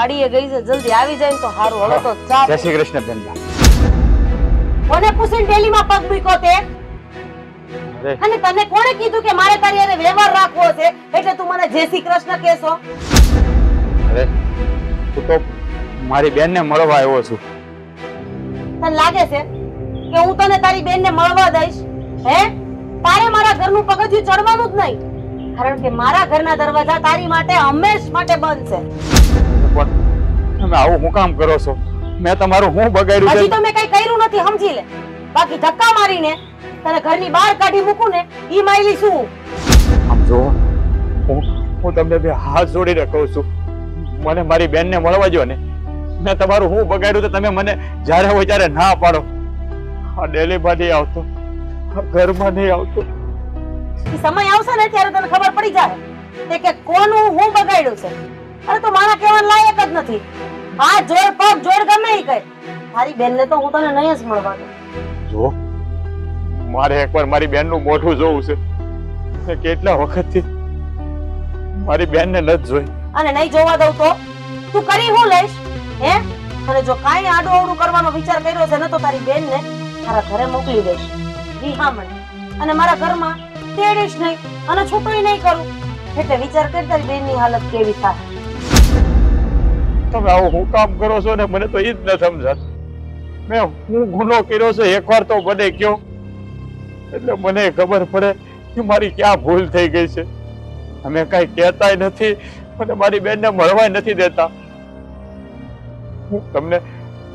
વાડીએ ગઈ છે જલ્દી આવી જાય ને તો સારું હવે તો ચા જય શ્રી કૃષ્ણ બેન કોને પૂછીને ડેલીમાં પગ મૂક્યો તે? અને તને કોણે કીધું કે મારે તારી હારે વ્યવહાર રાખવો છે? એટલે તું મને જય શ્રી કૃષ્ણ કહેશો. અરે તું તો મારી બેનને મળવા આવ્યો છું. તને લાગે છે કે હું તને તારી બેનને મળવા દઈશ? હે? તારે મારા ઘરનું પગથિયું ચડવાનું જ નહીં. કારણ કે મારા ઘરના દરવાજા તારી માટે હંમેશ માટે બંધ છે. તમે આવું હું કામ કરો છો? મેં તમારું હું બગાડ્યું હજી તો મેં કઈ કર્યું નથી સમજી લે. બાકી ધક્કા મારીને તને ઘરની બહાર કાઢી મૂકું ને ઈ માયલી શું? આમ જો હું હું તમને બે હાથ જોડીને કહું છું. મને મારી બેનને મળવા જો ને. મેં તમારું હું બગાડ્યું તો તમે મને જ્યારે હોય ત્યારે ના પાડો. આ ડેલીમાં નહીં આવતો. ઘરમાં નહીં આવતો. સમય આવશે ને ત્યારે તને ખબર પડી જાય કે કોનું હું બગાડ્યું છે. અરે તો મારા કહેવાન લાયક જ નથી. આ જોડ પગ જોડ ગમે ઈ કઈ. તારી બેનને તો હું તને નહીં જ મળવા દઉં જો મારે એકવાર મારી બેનનું મોઢું જોવું છે. મેં કેટલા વખતથી મારી બેનને નથી જોઈ. અને નહીં જોવા દઉં તો? તું કરી હું લઈશ? હે? અને જો કાંઈ આડું અવડું કરવાનો વિચાર કર્યો છે ને તો તારી બેનને તારા ઘરે મોકલી દઈશ. સાંભળે અને મારા ઘરમાં તેડીશ નહીં અને છૂટું નહીં કરું. એટલે વિચાર કર તારી બેનની હાલત કેવી થાય. તમે આવું, હું કામ કરો છો ને મને તો એ જ ન સમજાતું મેં હું ગુનો કર્યો છે, એકવાર તો મને કયો. એટલે મને ખબર પડે કે મારી ક્યાં ભૂલ થઈ ગઈ છે. અમે કઈ કહેતાય નથી, અને મારી બેનને મળવાય નથી દેતા. હું તમને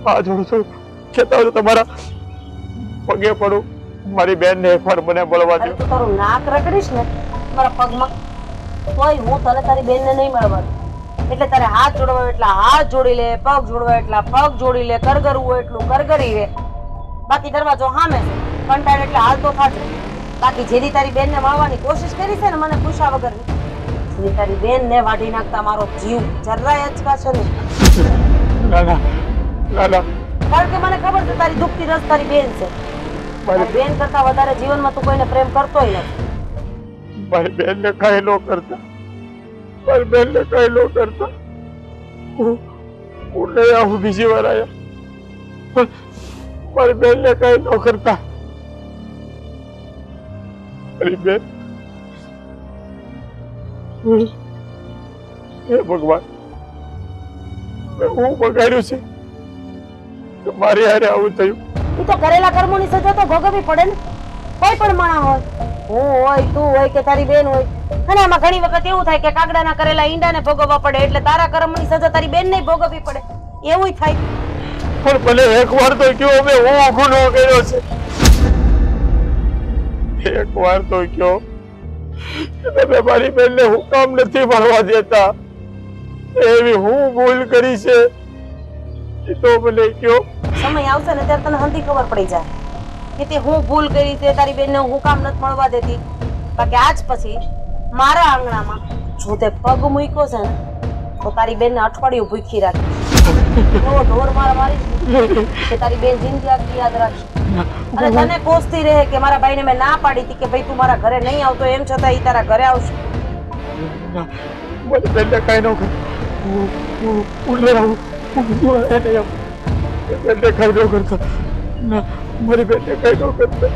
આ જોડું છું, કહેતા હોય તમારા પગે પડું. મારી બેનને એકવાર મને મળવા દો તારું નાક રગડીશ ને, મારા પગમાં, તોય હું તને તારી બેનને નહીં મળવા દઉં. એટલે તારે હાથ જોડવા એટલા હાથ જોડી લે પગ જોડવા એટલા પગ જોડી લે કરગરવું એટલું કરગરી લે બાકી દરવાજો સામે કંટાળ એટલે હાલ તો થાશે. બાકી જેની તારી બેનને મળવાની કોશિશ કરી છે ને મને પૂછા વગરની જેની તારી બેનને વાઢી નાખતા મારો જીવ જરાય અચકાશે નહીં. ના કારણ કે મને ખબર છે તારી દુખતી રસ તારી બેન છે. મારી બેન કરતા વધારે જીવનમાં તું કોઈને પ્રેમ કરતોય નથી. મારી બેનને કઈ ન કરતા. મારી બેનને કઈ કરતા. હું હું આવું બીજી વાર આવ્યા મારી બેનને કઈ ન કરતા. બેન. હે ભગવાન હું બગાડ્યું છે. મારી હારે આવું થયું. તું તો કરેલા કર્મોની સજા તો ભોગવવી પડે ને. કોઈ પણ માણા હોય હું હોય તું હોય કે તારી બેન હોય અને આમાં ઘણી વખત એવું થાય કે કાગડાના કરેલા ઈંડાને ભોગવવા પડે એટલે તારા કર્મની સજા તારી બેન ને ભોગવવી પડે. એવું થાય. પણ ભલે એક વાર તો કયો મેં હું ગુનો કર્યો છે. એક વાર તો કયો. તમે મારી બેનને હું કામ નથી ભણવા દેતા. એવી હું ભૂલ કરી છે. તો ભલે કયો. સમય આવશે ને ત્યારે તને હંધી ખબર પડી જાય. કે તે હું ભૂલ કરી તે તારી બેનને હું કામ નથી મળવા દેતી. બાકી આજ પછી મારા આંગણામાં જો તે પગ મૂક્યો છે ને તો તારી બેનને અઠવાડિયું ભૂખી રાખી. એવો ઢોર માર મારી કે તારી બેન જિંદગી આખી યાદ રાખશે. અને તને કોસતી રહે કે મારા ભાઈને મેં ના પાડી હતી કે ભાઈ તું મારા ઘરે નહીં આવતો એમ છતાં એ તારા ઘરે આવશે. મારી બેનને કઈ ન કર હું હું હું નહીં આવું હું હું એને એમ બેનને કઈ ન કરતા. ના મારી બેનને કઈ ન કરતા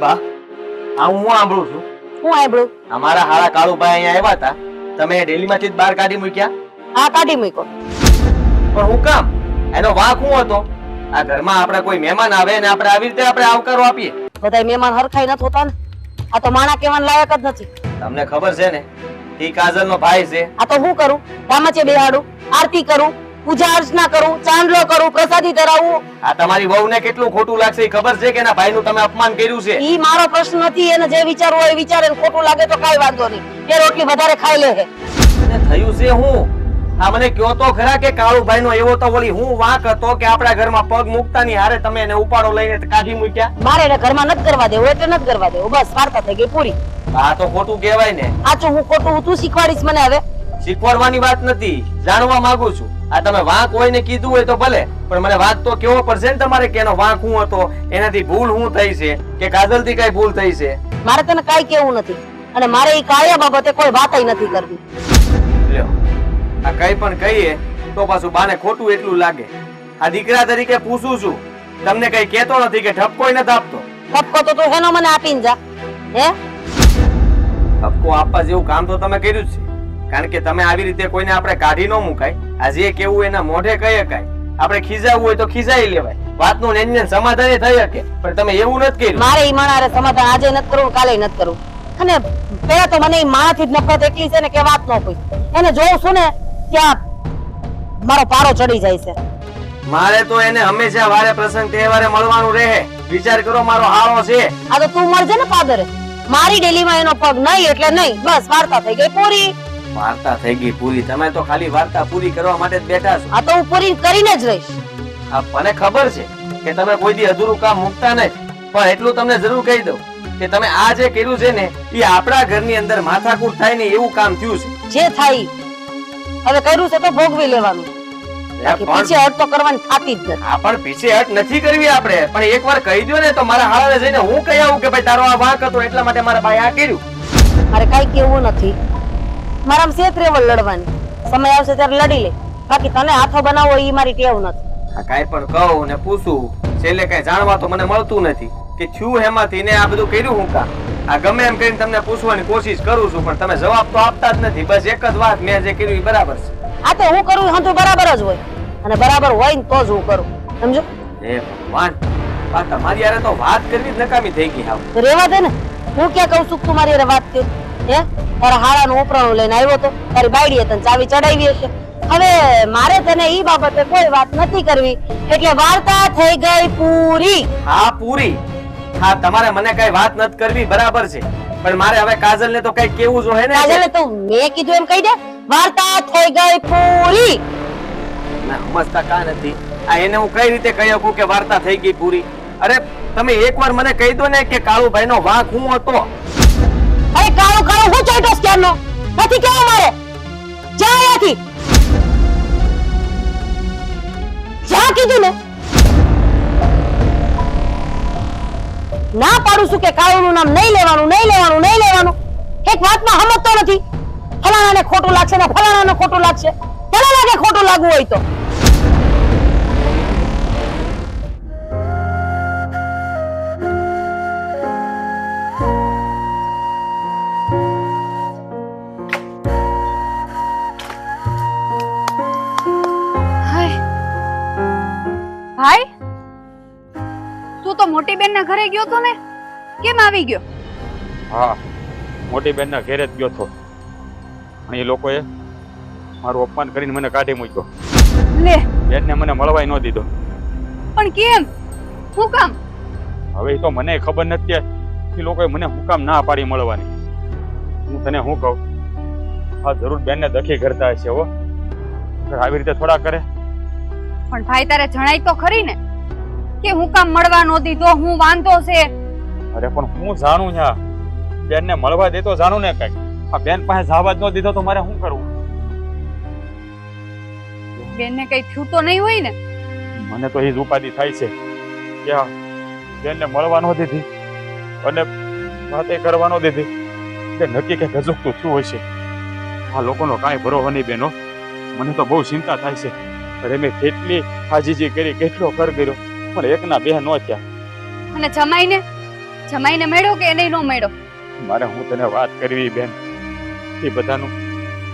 બા આ હું સાંભળું છું? હું આયબળું અમારા હારા કાળુભાઈ અહીંયા આવ્યા હતા. તમે ડેલીમાંથી જ બહાર કાઢી મૂક્યા? આ કાઢી મૂક્યો. પણ હું કામ? એનો વાંક શું હતો? આ ઘરમાં આપણા કોઈ મહેમાન આવે ને આપણે આવી રીતે આપણે આવકારો આપીએ. બધાય મહેમાન હરખાઈ નથી હોતા ને. આ તો માણા કહેવાના લાયક જ નથી. તમને ખબર છે ને એ કાજલ નો ભાઈ છે. આ તો હું કરું? રામચે બેહાડું આરતી કરું પૂજા અર્ચના કરું ચાંદલો કરું પ્રસાદી ધરાવું. આ તમારી વહુને કેટલું ખોટું લાગશે એ ખબર છે કે એના ભાઈનું તમે અપમાન કર્યું છે? ઈ મારો પ્રશ્ન નથી એને જે વિચારવું હોય એ વિચારે ખોટું લાગે તો કઈ વાંધો નહીં. એ રોટલી વધારે ખાઈ લે છે થયું છે હું? આ મને કયો તો ખરા કે કાળુભાઈ નો એવો તો ઓલી હું વાંક હતો કે આપણા ઘરમાં પગ મૂકતા ની હારે તમે એને ઉપાડો લઈને કાઢી મૂક્યા? મારે એને ઘરમાં નથી કરવા દેવું એટલે નથી કરવા દેવું. બસ વાર્તા થઈ ગઈ પૂરી. આ તો ખોટું કહેવાય ને. આચું હું ખોટું તું શીખવાડીશ મને હવે. શીખવાડવાની વાત નથી જાણવા માંગુ છું. આ તમે વાંક હોય ને કીધું હોય તો ભલે પણ મને વાત તો કેવો પડશે ને તમારે કે એનો વાંક હું હતો એનાથી ભૂલ શું થઈ છે કે કાજલથી કઈ ભૂલ થઈ છે? મારે તને કઈ કેવું નથી અને મારે એ કાળિયા બાબતે કોઈ વાત નથી કરવી. આ કઈ પણ કહીએ તો પાછું બાને ખોટું એટલું લાગે. આ દીકરા તરીકે પૂછું છું તમને કઈ કહેતો નથી કે ઠપકો નથી આપતો? ઠપકો તો તું હેનો મને આપીને જા. હે? ઠપકો આપવા જેવું કામ તો તમે કર્યું જ છે. કારણ કે તમે આવી રીતે કોઈને આપણે કાઢી ન મુકાય. આ જે કેવું એના મોઢે કહી શકાય. આપણે ખીજાવું હોય તો ખીજાઈ લેવાય. વાતનું નેન સમાધાન થઈ શકે. પણ તમે એવું નથી કર્યું. મારે ઈ માણારે સમાધાન આજે નથી કરવું કાલે નથી કરવું. અને પેલા તો મને ઈ માણાથી જ નફરત એટલી છે ને કે વાત ન કોઈ એને જોઉં છું ને ત્યાં મારો પારો ચડી જાય છે. મારે તો એને હંમેશા વારે પ્રસંગ તહેવારે મળવાનું રહે. વિચાર કરો મારો હાળો છે. આ તો તું મળજે ને પાદરે. મારી ડેલીમાં એનો પગ નહીં એટલે નહીં. બસ વાર્તા થઈ ગઈ પૂરી. વાર્તા થઈ ગઈ પૂરી. તમે તો ખાલી વાર્તા પૂરી કરવા માટે જ બેઠા છો. આ તો હું પૂરી કરીને જ રહીશ. આ મને ખબર છે કે તમે કોઈ દી અધૂરું કામ મૂકતા નહીં. પણ એટલું તમને જરૂર કહી દઉં કે તમે આ જે કર્યું છે ને એ આપણા ઘરની અંદર માથાકૂટ થાય ને એવું કામ થયું છે. જે થાય. હવે કર્યું છે તો ભોગવી લેવાનું. પીછે હટ તો કરવાની થાતી જ નથી. પણ પીછે હટ નથી કરવી આપણે. પણ એકવાર કહી દો ને તો મારા હાળાને જઈને હું કહી આવું કે ભાઈ તારો આ વાંક હતો એટલા માટે મારા ભાઈ આ કર્યું. મારે કાંઈ કેવું નથી. મારામાં સેત રેવલ લડવાની. સમય આવશે ત્યારે લડી લે. બાકી તને હાથો બનાવો એ મારી ટેવ નથી. કાઈ પણ કહું ને પૂછું. છેલ્લે કઈ જાણવા તો મને મળતું નથી. કે થયું એમાંથી ને આ બધું કર્યું હું કા? આ ગમે એમ કરીને તમને પૂછવાની કોશિશ કરું છું પણ તમે જવાબ તો આપતા જ નથી. બસ એક જ વાત મેં જે કીધું એ બરાબર છે. આ તો હું કરું હંધું બરાબર જ હોય. અને બરાબર હોય ને તો જ હું કરું. સમજો? હે ભગવાન આ તમારી યારે તો વાત કરવી જ નકામી થઈ ગઈ આવ રેવા દે ને. હું ક્યાં કહું છું તમારી યારે વાત કરી? હે? તારા હાડાનું ઉપરાણું લઈને આવ્યો તો તારી બાયડીએ તને ચાવી ચડાવી હશે. હવે મારે તને ઈ બાબતે કોઈ વાત નથી કરવી. એટલે વાર્તા થઈ ગઈ પૂરી. હા પૂરી. હા તમારે મને કઈ વાત નથી કરવી બરાબર છે. પણ મારે હવે કાજલ ને તો કઈ કેવું જોઈએ ને? કાજલે તો મેં કીધું એમ કહી દે. વાર્તા થઈ ગઈ પૂરી. ના, સમજતા કા નથી? આ એને હું કઈ રીતે કહી શકું કે વાર્તા થઈ ગઈ પૂરી? અરે તમે એકવાર મને કહી દો ને કે કાળુભાઈ નો વાંક હું હતો? અરે કાળો કાળુ હું ચોઈટો સ્કેનનો નથી કેવો મારે? જા અહીંયાથી. જા કીધું ને. પાડું છું કે કાળુનું નામ નહીં લેવાનું નહીં લેવાનું નહીં લેવાનું? એક વાતમાં સમજતો નથી. ફલાણાને ખોટું લાગશે ને ફલાણાને ખોટું લાગશે. ફલાણાને ખોટું લાગવું હોય તો. ભાઈ? તું તો મોટી બેન ના ઘરે ગયો તો ને? કેમ આવી ગયો? હા મોટી બેનના ઘેરે જ ગયો હતો અને એ લોકોએ મારું અપમાન કરીને મને કાઢી મૂક્યો. લે. બેનને મને મળવાય ન દીધો. પણ કેમ? હું કામ? હવે તો મને ખબર નથી કે એ લોકોએ મને હું કામ ના પાડી મળવાની. હું તને શું કહું? હા જરૂર બેનને દખી કરતા હશે હો. આવી રીતે થોડા કરે. પણ ભાઈ તારે જણાય તો ખરી ને કે હું કામ મળવા ન દીધો હું વાંધો છે? અરે પણ હું જાણું યા બેનને મળવા દેતો જાણું ને કઈ આ બેન પાસે જવા જ ન દીધો તો મારે શું કરવું? બેનને કઈ થયું તો નહીં હોય ને? મને તો એ જ ઉપાધિ થાય છે કે બેનને મળવા ન દીધી અને વાતે કરવા ન દીધી. કે નક્કી કે ગજુકતું થયું છે આ લોકોનો કાંઈ ભરો નહીં બેનો. મને તો બહુ ચિંતા થાય છે. અરે મેં કેટલી હાજીજી કરી કેટલો કર કર્યો. પણ એકના બે ન થયા. અને જમાઈને? જમાઈને મેળો કે એને નો મેળો? મારે હું તને વાત કરવી બેન. એ બધાનું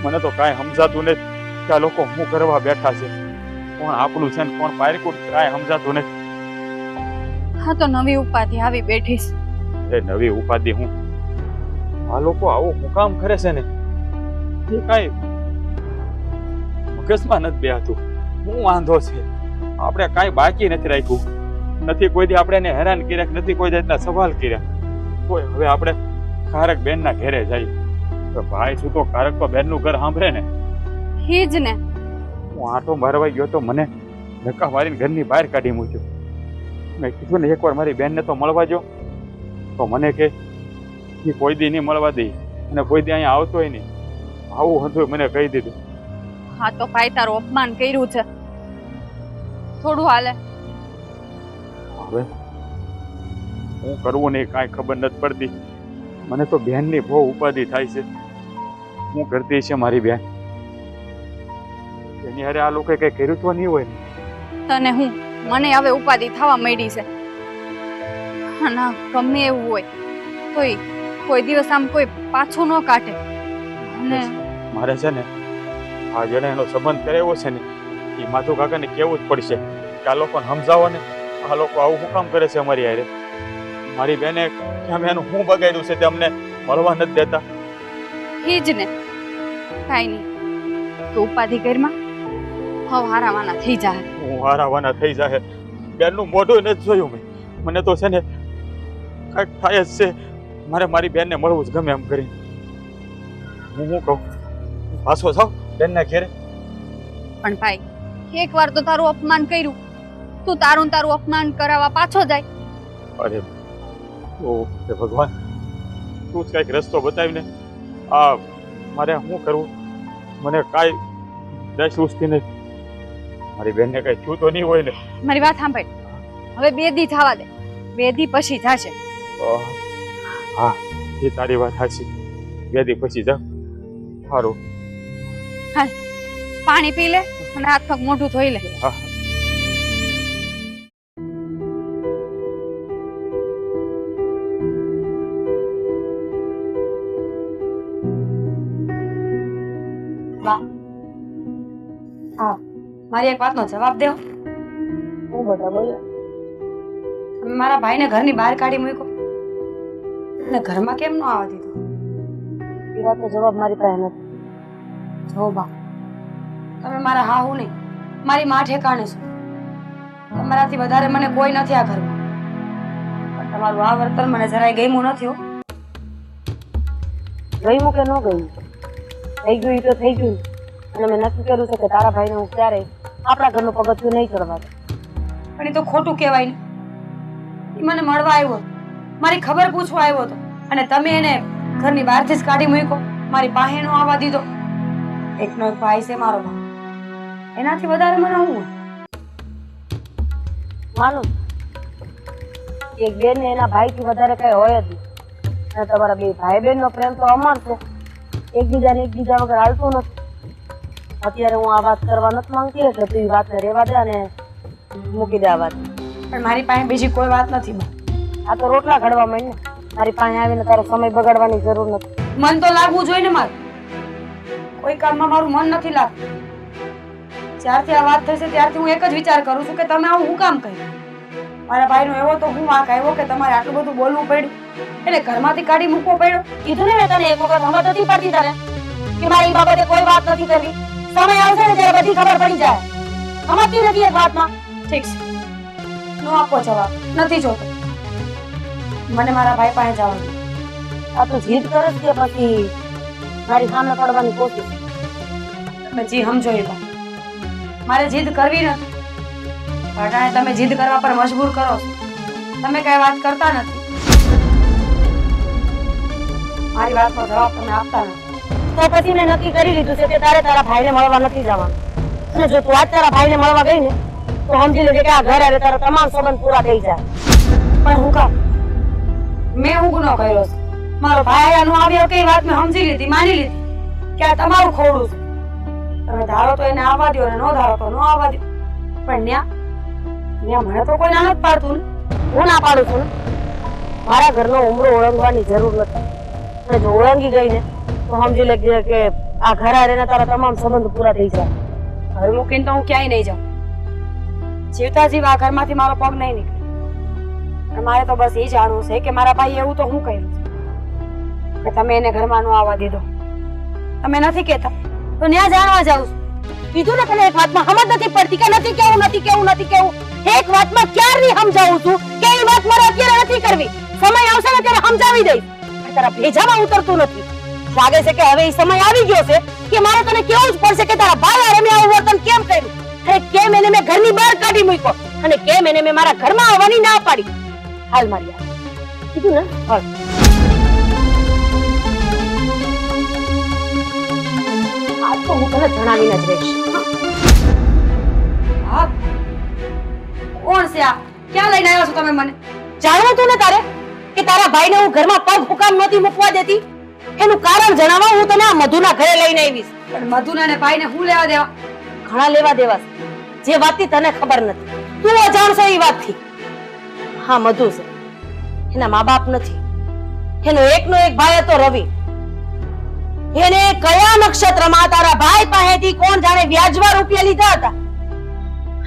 મને તો કાંઈ સમજાતું નથી કે આ લોકો હું કરવા બેઠા છે. કોણ આપણું છે ને કોણ પારકું કાંઈ સમજાતું નથી. હા તો નવી ઉપાધિ આવી બેઠીશ. એ નવી ઉપાધિ હું? આ લોકો આવું હું કામ કરે છે ને? એ કાંઈ મગજમાં નથી બેહતું. હું વાંધો છે. આપણે કાંઈ બાકી નથી રાખ્યું. નથી કોઈ દી આપણે એને હેરાન કર્યા નથી કોઈ જાતના સવાલ કર્યા. કોઈ હવે આપણે કારક બેનના ઘરે જઈએ. તો ભાઈ છું તો કારક તો બેનનું ઘર સાંભળે ને. હે જ ને. હું આટો મારવા ગયો તો મને ધક્કા મારીને ઘરની બહાર કાઢી મૂક્યો. મેં કીધું ને એકવાર મારી બેનને તો મળવા જો. તો મને કે એ કોઈ દી નહીં મળવા દે. અને કોઈ દી અહીંયા આવતોય નહીં. આવું હતું મને કહી દીધું. હા તો ભાઈ તારું અપમાન કર્યું છે. થોડું હાલે. હવે? હું કરવું નહીં કાંઈ ખબર નથી પડતી. મને તો બેનની બહુ ઉપાધિ થાય છે. હું કરતી છે મારી બેન એની હારે આ લોકોએ કઈ કર્યું તો નહીં હોય ને? તને હું? મને હવે ઉપાધિ થવા માંડી છે. ના ગમે એવું હોય તોય કોઈ દિવસ આમ કોઈ પાછું ન કાઢે. અને મારે છે ને આ જણે એનો સંબંધ કરાવ્યો છે ને એ માધુ કાકાને કેવું જ પડશે કે આ લોકોને સમજાવો ને. આ લોકો આવું શું કામ કરે છે અમારી હારે? મારી બેને અમે એનું શું બગાડ્યું છે તે અમને મળવા નથી દેતા? એ જ ને. કાંઈ નહીં. તું ઉપાધિ કરમાં હવ હારાવાના થઈ જાય હું હારાવાના થઈ જાહે. બેનનું મોઢું નથી જોયું મેં. મને તો છે ને કાંઈક થાય જ છે. મારે મારી બેનને મળવું જ ગમે એમ કરીને. હું શું કહું? પાછો જાઉં બેનના ઘેરે? પણ ભાઈ એક વાર તો તારું અપમાન કર્યું. તું તારું તારું અપમાન કરાવવા પાછો જાય. અરે ઓ હે ભગવાન તું જ કંઈક રસ્તો બતાવીને આ મારે શું કરવું? મને કાંઈ દસ ઉસતી નહીં મારી બેનને કઈ થયું તો નહીં હોય ને? મારી વાત સાંભળ. હવે બે દી થવા દે. બે દી પછી થશે હા એ તારી વાત સાચી. બે દી પછી જા. સારું હા પાણી પી લે અને હાથ પગ મોઢું ધોઈ લે. હા. મારી એક વાતનો જવાબ દેવો હું બધા બોલો? મારા ભાઈને ઘરની બહાર કાઢી મૂક્યો. ને ઘરમાં કેમ ન આવવા દીધો? એ વાતનો જવાબ મારી પાસે નથી. જો બા તમે મારા હા હું નહીં. મારી માં ઠેકાણે છો. તમારાથી વધારે મને કોઈ નથી આ ઘરમાં. પણ તમારું આ વર્તન મને જરાય ગમ્યું નથી ગયું કે ન ગયું થઈ ગયું તો થઈ ગયું. અને મેં નક્કી કર્યું છે કે તારા ભાઈને હું ક્યારેય આપણા ઘરનું પગથિયું નહીં દઉં. પણ એ તો ખોટું કહેવાય ને. મને મળવા આવ્યો. મારી ખબર પૂછવા આવ્યો હતો. અને તમે એને ઘરની બહારથી જ કાઢી મૂક્યો. મારી પાસે નો આવવા દીધો. એકનો એક ભાઈ છે મારો ભાઈ એનાથી વધારે મને હું? માનું એક બેન ને એના ભાઈથી વધારે કઈ હોય જ અને તમારા બે ભાઈ બહેન નો પ્રેમ તો અમર છે. એકબીજાને એકબીજા વગર હાલતો નથી. અત્યારે હું આ વાત કરવા નથી માંગતી એટલે તું એ વાતને રહેવા દે અને મૂકી દે આ વાત. પણ મારી પાસે બીજી કોઈ વાત નથી. આ તો રોટલા ઘડવા માંડ ને મારી પાસે આવીને તારો સમય બગાડવાની જરૂર નથી. મન તો લાગવું જોઈએ ને મારું. કોઈ કામમાં મારું મન નથી લાગતું. જ્યારથી આ વાત થઈ છે ત્યારથી હું એક જ વિચાર કરું છું કે તમે આવું હું કામ કહ્યું મારા ભાઈનો એવો તો હું વાંક આવ્યો કે તમારે આટલું બધું બોલવું પડ્યું. એટલે ઘરમાંથી કાઢી મૂકવો પડ્યો. કીધું ને તને એક વખત હમત નથી પડતી તારે કે મારી બાબતે કોઈ વાત નથી કરવી સમય આવશે ને ત્યારે બધી ખબર પડી જાય. સમજતી નથી એક વાતમાં. ઠીક છે. નો આપો જવાબ. નથી જોતો. મને મારા ભાઈ પાસે જવાનું આ તો જીદ કરે છે પછી મારી સામે પડવાની કોશિશ? તમે જી સમજો એ મારે જીદ કરવી નથી. પાટાને તમે જીદ કરવા પર મજબૂર કરો તમે કઈ વાત કરતા નથી. મારી વાતનો જવાબ તમે આપતા નથી. તો પછી મેં નક્કી કરી લીધું છે કે તારે તારા ભાઈને મળવા નથી જવાનું. અને જો તું આજ તારા ભાઈને મળવા ગઈ ને, તો સમજી લેજે કે આ ઘર આવે તારા તમામ સંબંધ પૂરા થઈ જાય. પણ હું કહું મેં હું ગુનો કર્યો છે. મારો ભાઈ આનો આવ્યો કઈ વાત મેં સમજી લીધી, માની લીધી કે આ તમારું ખોડું છે. તમે ધારો તો એને આવવા દો અને ન ધારો તો ન આવવા દો પણ ન્યા ન્યા મને તો કોઈ ના પાડતું ને. હું ના પાડું છું મારા ઘરનો ઉમરો ઓળંગવાની જરૂર નથી. અને જો ઓળંગી ગઈ ને તો સમજી લેજે કે- આ ઘર રેના તારા તમામ સંબંધ પૂરા થઈ જાય. ઘર મૂકીને તો હું ક્યાંય નહીં જાઉં. જીવતા જીવ આ ઘરમાંથી મારો પગ નહીં નીકળે. મારે તો બસ એ જાણવું છે કે મારા ભાઈ એવું તો હું કર્યું? કે તમે એને ઘરમાં નું આવવા દીધો. તમે નથી કહેતા. તો ન્યા જાણવા જાઉં છું. કીધું ને તને એક વાતમાં સમજ નથી પડતી કે નથી કેવું નથી કેવું નથી કેવું. એક વાતમાં ક્યારની સમજાવું છું કે એ વાત મારે અત્યારે નથી કરવી? સમય આવશે ને ત્યારે સમજાવી દઈશ. તારા ભેજામાં ઉતરતું નથી. લાગે છે કે હવે એ સમય આવી ગયો છે કે મારે તને કેવું જ પડશે કે તારા ભાઈ આ મેં આવું વર્તન કેમ કર્યું? અને કેમ એને મેં ઘરની બહાર કાઢી મૂક્યો? અને કેમ એને મેં મારા ઘરમાં આવવાની ના પાડી? હાલ મારી આ. કીધું ને? હાલ. તો હું તને જણાવીને જ રહીશ. હા. કોણ છે આ? ક્યાં લઈને આવ્યા છો તમે મને? જાણવું હતું ને તારે? કે તારા ભાઈને હું ઘરમાં પગ હુકામ નહોતી મૂકવા દેતી? એનું કારણ જણાવવા હું તને આ મધુના ઘરે લઈને આવીશ. પણ મધુના ને ભાઈને હું લેવા દેવા? ઘણા લેવા દેવા જે વાતની તને ખબર નથી. તું અજાણ છો એ વાતથી. હા મધુ છે. એના મા બાપ નથી. એનો એકનો એક ભાઈ હતો રવિ. એને કયા નક્ષત્રમાં તારા ભાઈ પાસેથી કોણ જાણે વ્યાજવા રૂપિયા લીધા હતા?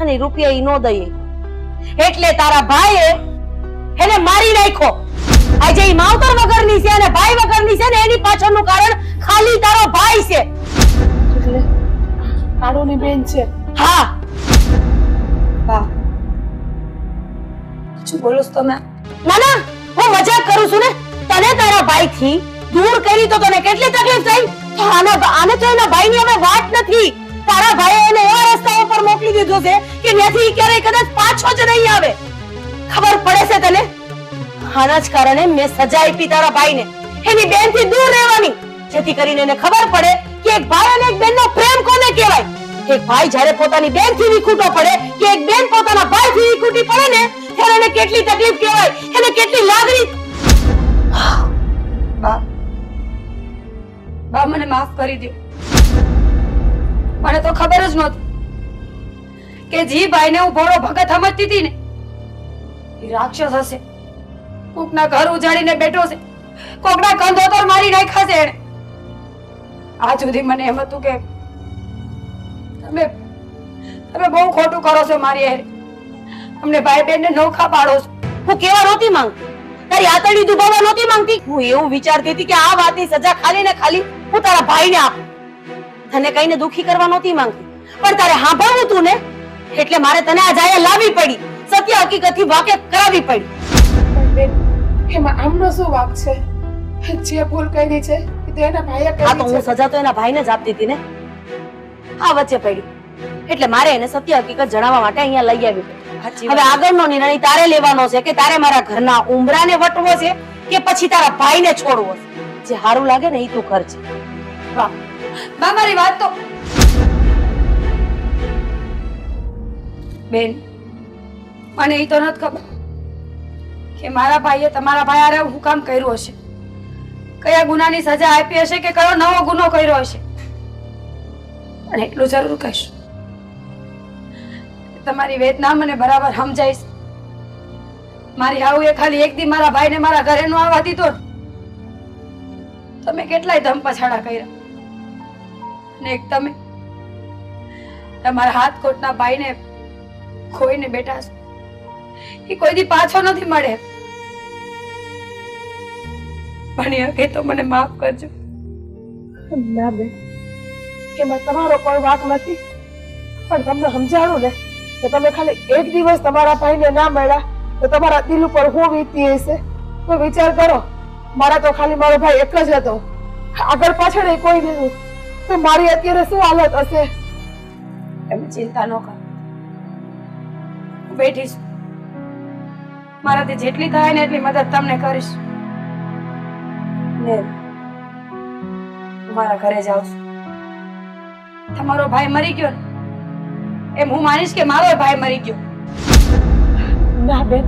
અને રૂપિયા ઈ નો દઈએ. એટલે તારા ભાઈએ એને મારી નાખ્યો. ઈ માવતર વગરની છે અને ભાઈ વગરની છે ને એની પાછળનું કારણ ખાલી તારો ભાઈ છે. એટલે કાળુની બેન છે. હા. વાહ શું બોલો છો તમે? ના ના હું મજાક કરું છું ને. તને તારા ભાઈ થી દૂર કરી તો તને કેટલી તકલીફ થઈ? આના આને તો એના ભાઈની હવે વાત નથી. તારા ભાઈએ એને એવા રસ્તા ઉપર મોકલી દીધો છે કે ત્યાંથી ક્યારેય કદાચ પાછો જ નહીં આવે. ખબર પડે છે તને? આના જ કારણે મેં સજા આપી તારા ભાઈને. એની બેનથી દૂર રહેવાની. જેથી કરીને એને ખબર પડે કે એક ભાઈ અને એક બેનનો પ્રેમ કોને કહેવાય? એક ભાઈ જ્યારે પોતાની બેનથી વિખૂટો પડે કે એક બેન પોતાના ભાઈ વિખૂટી પડે ને, ત્યારે એને કેટલી તકલીફ કહેવાય? એને કેટલી લાગણી? બા બા, મને માફ કરી દો મને તો ખબર જ નહોતી કે જી ભાઈને હું ભોળો ભગત સમજતી હતી ને રાક્ષસ હશે. કોકના ઘર ઉજાડીને બેઠો છે. કોકના કંધોતર મારી નાખ્યા એણે. આજ સુધી મને એમ હતું કે તમે તમે બહુ ખોટું કરો છો મારી હારે. અમને ભાઈ બહેનને નોખા પાડો છો. હું કેવા નહોતી માંગતી તારી આતરડી દુભાવવા નહોતી માંગતી? હું એવું વિચારતી હતી કે આ વાતની સજા ખાલી ને ખાલી હું તારા ભાઈને આપું. તને કઈને દુખી કરવા નહોતી માંગતી. પણ તારે સાંભળવું તું ને, એટલે મારે તને આ જાયા લાવવી પડી. સત્ય હકીકતથી વાકેફ કરાવી પડી. એમાં આમનો શું વાંક છે? જે ભૂલ કરી છે એ તો એના ભાઈએ આ તો હું સજા તો એના ભાઈને જ આપતી હતી ને? આ વચ્ચે પડી. એટલે મારે એને સત્ય હકીકત જણાવવા માટે અહીંયા લઈ આવી. હવે આગળનો નિર્ણય તારે લેવાનો છે કે તારે મારા ઘરના ઉંબરાને વટવો છે કે પછી તારા ભાઈને છોડવો છે? જે સારું લાગે ને એ તું કરજે. વાહ. બા મારી વાત તો બેન મને એ તો નથી ખબર. કે મારા ભાઈએ તમારા ભાઈ આરે હું કામ કર્યું હશે? કયા ગુનાની સજા આપી હશે કે કયો નવો ગુનો કર્યો હશે? અને એટલું જરૂર કહીશ. તમારી વેદના મને બરાબર સમજાઈશ મારી આવું એ ખાલી એક દી મારા ભાઈને મારા ઘરે નો આવવા દીધો તમે કેટલાય ધમ પછાડા કર્યા. ને એક તમે, તમારા હાથ કોટના ભાઈને ખોઈને બેઠા છો. એ કોઈ દી પાછો નથી મળે બની શકે તો મને માફ કરજો. ના બેન, એમાં તમારો કોઈ વાંક નથી. પણ તમને સમજાણું ને, કે તમે ખાલી એક દિવસ તમારા ભાઈને ના મળ્યા, તો તમારા દિલ ઉપર હું વીતી હશે? તો વિચાર કરો, મારા તો ખાલી મારો ભાઈ એક જ હતો. આગળ પાછળ એ કોઈ નહીં. તો મારી અત્યારે શું હાલત હશે? એમ ચિંતા ન કરો. બેઠીશ મારાથી જેટલી થાય ને એટલી મદદ તમને કરીશ. ને હું મારા ઘરે જાઉં છું. તમારો ભાઈ મરી ગયો એમ હું માનીશ કે મારો ભાઈ મરી ગયો. ના બેન